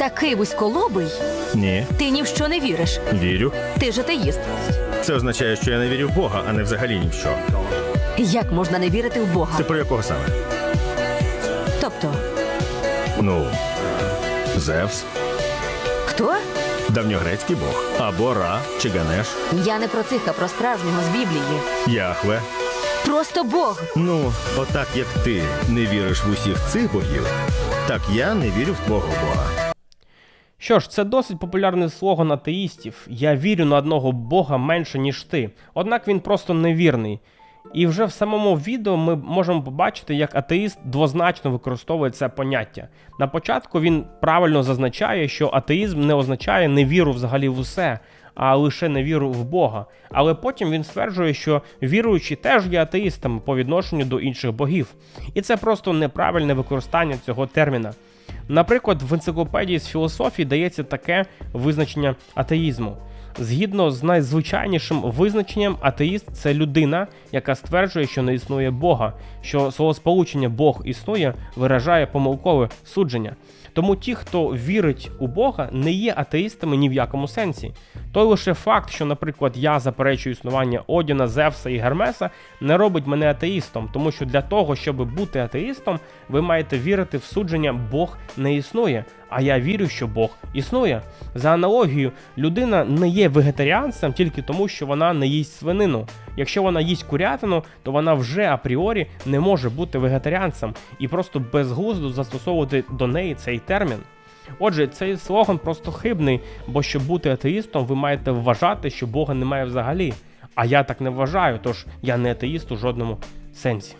такий вузьколобий. Ні, Ти ні в що не віриш. вірю. Ти ж атеїст. Це означає, що я не вірю в Бога, а не взагалі ні в що. Як можна не вірити в Бога? Це про якого саме? Тобто, Ну, Зевс, хто? давньогрецький Бог, або Ра чи Ганеш, Я не про цих, а про справжнього з Біблії. Яхве. Просто Бог. Ну, отак як ти не віриш в усіх цих богів, так я не вірю в твого Бога. Що ж, це досить популярний слоган атеїстів. Я вірю на одного Бога менше, ніж ти. Однак він просто невірний. І вже в самому відео ми можемо побачити, як атеїст двозначно використовує це поняття. На початку він правильно зазначає, що атеїзм не означає невіру взагалі в усе, а лише невіру в Бога. Але потім він стверджує, що віруючі теж є атеїстами по відношенню до інших богів. І це просто неправильне використання цього терміна. Наприклад, в енциклопедії з філософії дається таке визначення атеїзму. Згідно з найзвичайнішим визначенням, атеїст це людина, яка стверджує, що не існує Бога, що словосполучення Бог існує виражає помилкове судження. Тому ті, хто вірить у Бога, не є атеїстами ні в якому сенсі. Той лише факт, що, наприклад, я заперечую існування Одіна, Зевса і Гермеса, не робить мене атеїстом, тому що для того, щоб бути атеїстом, ви маєте вірити в судження Бог не існує. А я вірю, що Бог існує. За аналогією, людина не є вегетаріанцем тільки тому, що вона не їсть свинину. Якщо вона їсть курятину, то вона вже апріорі не може бути вегетаріанцем і просто безглуздо застосовувати до неї цей термін. Отже, цей слоган просто хибний, бо щоб бути атеїстом, ви маєте вважати, що Бога немає взагалі. А я так не вважаю, тож я не атеїст у жодному сенсі.